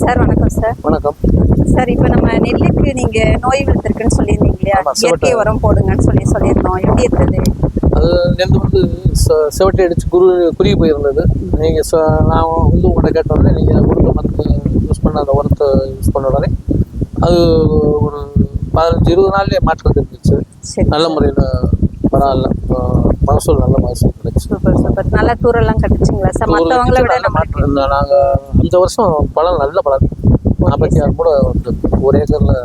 Sir வணக்கம் sir. வணக்கம். Sir இப்போ நம்ம நெல்லுக்கு நீங்க நோய் விழுத்திருக்குன்னு சொல்லியிருந்தீங்க இல்லையா? இயற்கை. உரம் போடுங்கன்னு சொல்லி சொல்லியிருந்தோம். எப்படி இருந்தது? அது நெல் வந்து செவட்டி அடிச்சு குரு குறுகி போயிருந்தது. நீங்கள் சொ நான் வந்து உங்கள்கிட்ட கேட்ட உடனே நீங்கள் கொடுத்த மருந்து யூஸ் பண்ண அந்த உரத்தை யூஸ் பண்ண உடனே அது ஒரு பதினஞ்சு இருபது நாள்லயே மாற்றம் தெரிஞ்சிச்சு நல்ல முறையில் பரவாயில்ல. மகசூல் நல்ல மகசூல் கிடைச்சு. Super super. நல்லா தூரெல்லாம் கட்டுச்சுங்களா? சார் மற்றவங்கள விட நல்ல நாங்கள் அந்த வருஷம் பழம் நல்ல பழம். நாற்பத்தி ஆறு கூட வந்து ஒரு ஏக்கரில்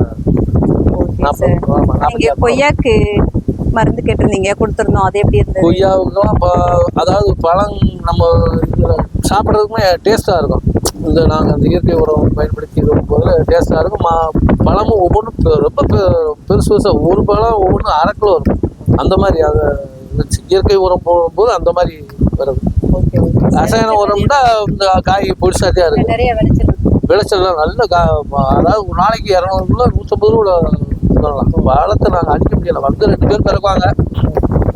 நாற்பது கொய்யாக்கு மருந்து கேட்டிருந்தீங்க. கொடுத்துருந்தோம். அது எப்படி இருந்தது? கொய்யாவுக்கெல்லாம் ப- அதாவது பழம் நம்ம சாப்பிட்றதுக்குமே டேஸ்ட்டாக இருக்கும். இந்த நாங்கள் அந்த இயற்கை உரம் பயன்படுத்தி இது போது டேஸ்ட்டாக இருக்கும். மா பழமும் ஒவ்வொன்றும் ரொம்ப பெருசு பெருசாக ஒரு பழம் ஒவ்வொன்றும் அரை கிலோ இருக்கும். அந்த மாதிரி அதை இயற்கை உரம் போடும்போது அந்த மாதிரி வருது. ரசாயன உரம்னா இந்த காய் நிறைய விளைச்சல் விளைச்சல்லாம் நல்ல கா அதாவது ஒரு நாளைக்கு இரநூறு கிலோ நூற்றம்பது ரூபா சொல்லலாம் வாழத்தை நாங்கள் அடிக்க முடியல. வந்து ரெண்டு பேர் பிறக்குவாங்க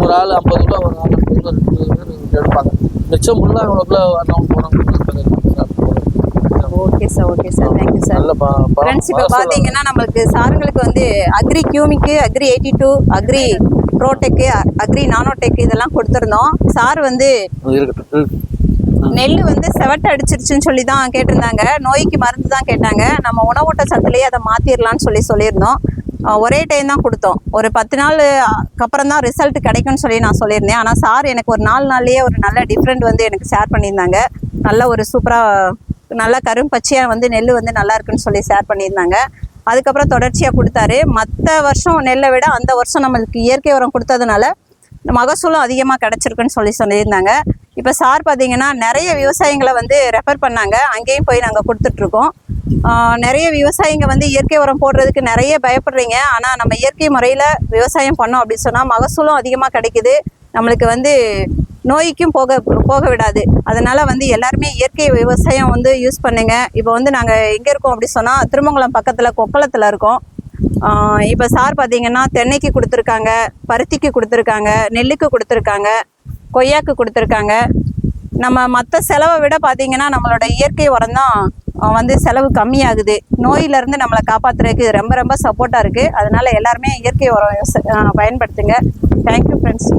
ஒரு ஆள் ஐம்பது கிலோ ஒரு ஆள் ஐம்பது கிலோ ரெண்டு பேர் எடுப்பாங்க மிச்சம் ஃபுல்லாக இவ்வளோ கிலோ வரணும் போகிறோம் okay sir okay sir. Thank you sir. Friends இப்போ பார்த்தீங்கன்னா நம்மளுக்கு சாருங்களுக்கு வந்து அக்ரி கியூமிக்கு அக்ரி எயிட்டி டூ அக்ரி ப்ரோடெக்கு அக்ரி நானோடெக் இதெல்லாம் கொடுத்துருந்தோம். சார் வந்து. நெல் வந்து செவட்டை அடிச்சிருச்சுன்னு சொல்லி தான் கேட்டிருந்தாங்க. நோய்க்கு மருந்து தான் கேட்டாங்க. நம்ம உணவூட்ட சத்துலேயே அதை மாற்றிடலான்னு சொல்லி சொல்லியிருந்தோம். ஒரே டைம் தான் கொடுத்தோம். ஒரு பத்து நாள் அப்புறம் தான் ரிசல்ட் கிடைக்கும்னு சொல்லி நான் சொல்லியிருந்தேன். ஆனால் சார் எனக்கு ஒரு நாலு நாள்லயே ஒரு நல்ல டிஃப்ரெண்ட் வந்து எனக்கு ஷேர் பண்ணியிருந்தாங்க. நல்ல ஒரு சூப்பராக நல்ல கரும்பச்சையாக வந்து நெல் வந்து நல்லா இருக்குன்னு சொல்லி ஷேர் பண்ணியிருந்தாங்க. அதுக்கப்புறம் தொடர்ச்சியாக கொடுத்தாரு. மற்ற வருஷம் நெல்லை விட அந்த வருஷம் நம்மளுக்கு இயற்கை உரம் கொடுத்ததுனால மகசூலும் அதிகமாக கிடச்சிருக்குன்னு சொல்லி சொல்லியிருந்தாங்க. இப்போ சார் பார்த்தீங்கன்னா நிறைய விவசாயிங்களை வந்து ரெஃபர் பண்ணாங்க. அங்கேயும் போய் நாங்கள் கொடுத்துட்ருக்கோம். நிறைய விவசாயிங்க வந்து இயற்கை உரம் போடுறதுக்கு நிறைய பயப்படுறீங்க. ஆனால் நம்ம இயற்கை முறையில் விவசாயம் பண்ணோம் அப்படின்னு சொன்னால் மகசூலும் அதிகமாக கிடைக்குது. நம்மளுக்கு வந்து நோய்க்கும் போக போக விடாது. அதனால் வந்து எல்லாருமே இயற்கை விவசாயம் வந்து யூஸ் பண்ணுங்க. இப்போ வந்து நாங்கள் எங்கே இருக்கோம் அப்படி சொன்னால் திருமங்கலம் பக்கத்தில் கொப்பளத்தில் இருக்கோம். இப்போ சார் பார்த்தீங்கன்னா தென்னைக்கு கொடுத்துருக்காங்க பருத்திக்கு கொடுத்துருக்காங்க நெல்லுக்கு கொடுத்துருக்காங்க கொய்யாக்கு கொடுத்துருக்காங்க. நம்ம மற்ற செலவை விட பார்த்தீங்கன்னா நம்மளோட இயற்கை உரம் தான் வந்து செலவு கம்மியாகுது. நோயிலேருந்து நம்மளை காப்பாற்றுறதுக்கு ரொம்ப ரொம்ப சப்போர்ட்டாக இருக்குது அதனால் எல்லாருமே இயற்கை உரம் பயன்படுத்துங்க. Thank you friends